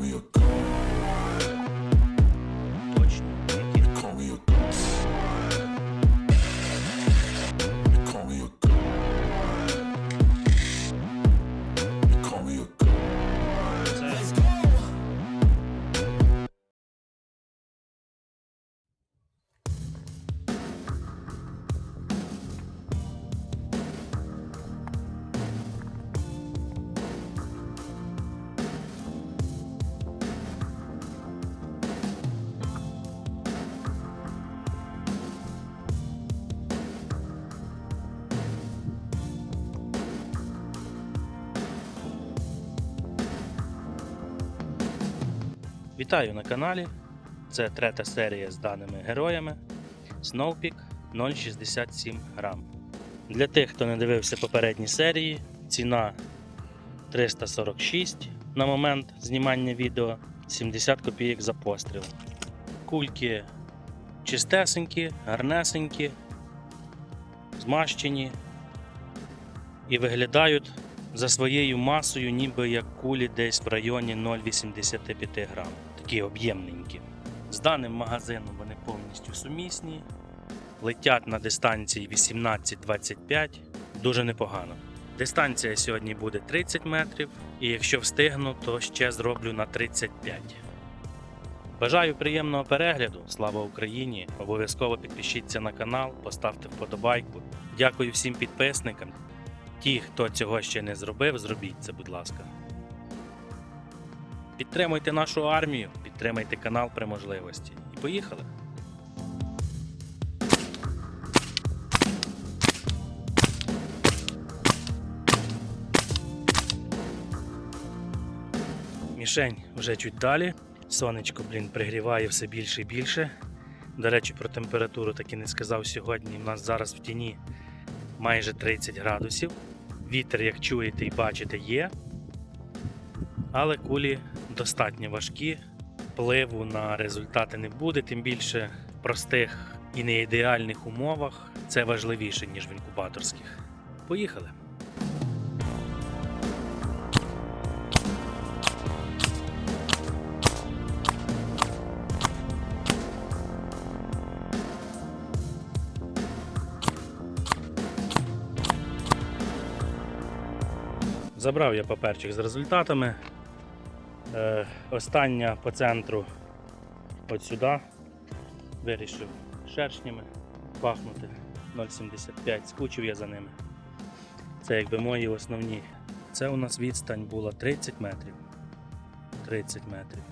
we are going. Вітаю на каналі. Це третя серія з даними героями. Snowpeak 0,67 грам. Для тих, хто не дивився попередні серії, ціна 346 на момент знімання відео, 70 копійок за постріл. Кульки чистесенькі, гарнесенькі, змащені і виглядають за своєю масою, ніби як кулі десь в районі 0,85 грам. Такі об'ємненькі. З даним магазином вони повністю сумісні, летять на дистанції 18-25, дуже непогано. Дистанція сьогодні буде 30 метрів, і якщо встигну, то ще зроблю на 35. Бажаю приємного перегляду. Слава Україні! Обов'язково підпишіться на канал, поставте вподобайку. Дякую всім підписникам. Ті, хто цього ще не зробив, зробіть це, будь ласка. Підтримуйте нашу армію, підтримайте канал при можливості. І поїхали! Мішень вже чуть далі. Сонечко, блін, пригріває все більше і більше. До речі, про температуру так і не сказав сьогодні. У нас зараз в тіні майже 30 градусів. Вітер, як чуєте і бачите, є. Але кулі достатньо важкі. Впливу на результати не буде, тим більше в простих і неідеальних умовах це важливіше, ніж в інкубаторських. Поїхали! Забрав я паперчик з результатами. Е, остання по центру от сюди. Вирішив шершнями пахнути 0,75. Скучив я за ними. Це якби мої основні. Це у нас відстань була 30 метрів. 30 метрів.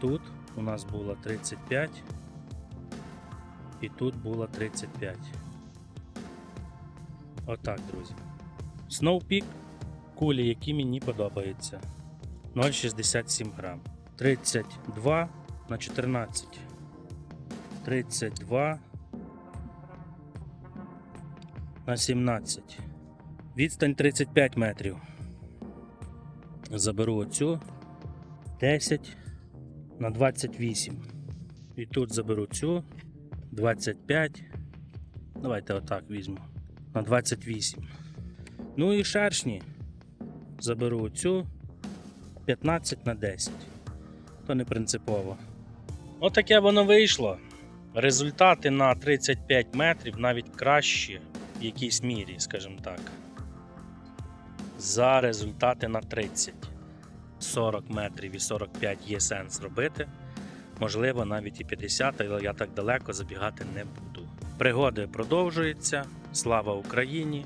Тут у нас було 35 і тут було 35. Отак, друзі. Snowpeak кулі, які мені подобаються. 0,67 грам. 32 на 14. 32 на 17. Відстань 35 метрів. Заберу оцю 10 на 28. І тут заберу цю 25. Давайте отак візьму. На 28. Ну і шершні заберу цю 15 на 10. То не принципово. Отаке воно вийшло. Результати на 35 метрів навіть кращі в якійсь мірі, скажімо так. За результати на 30. 40 метрів і 45 є сенс робити. Можливо, навіть і 50, але я так далеко забігати не буду. Пригоди продовжуються. Слава Україні!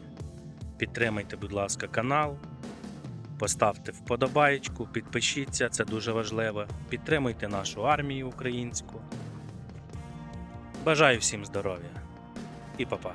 Підтримайте, будь ласка, канал. Поставте вподобаєчку, підпишіться, це дуже важливо. Підтримуйте нашу армію українську. Бажаю всім здоров'я і па-па.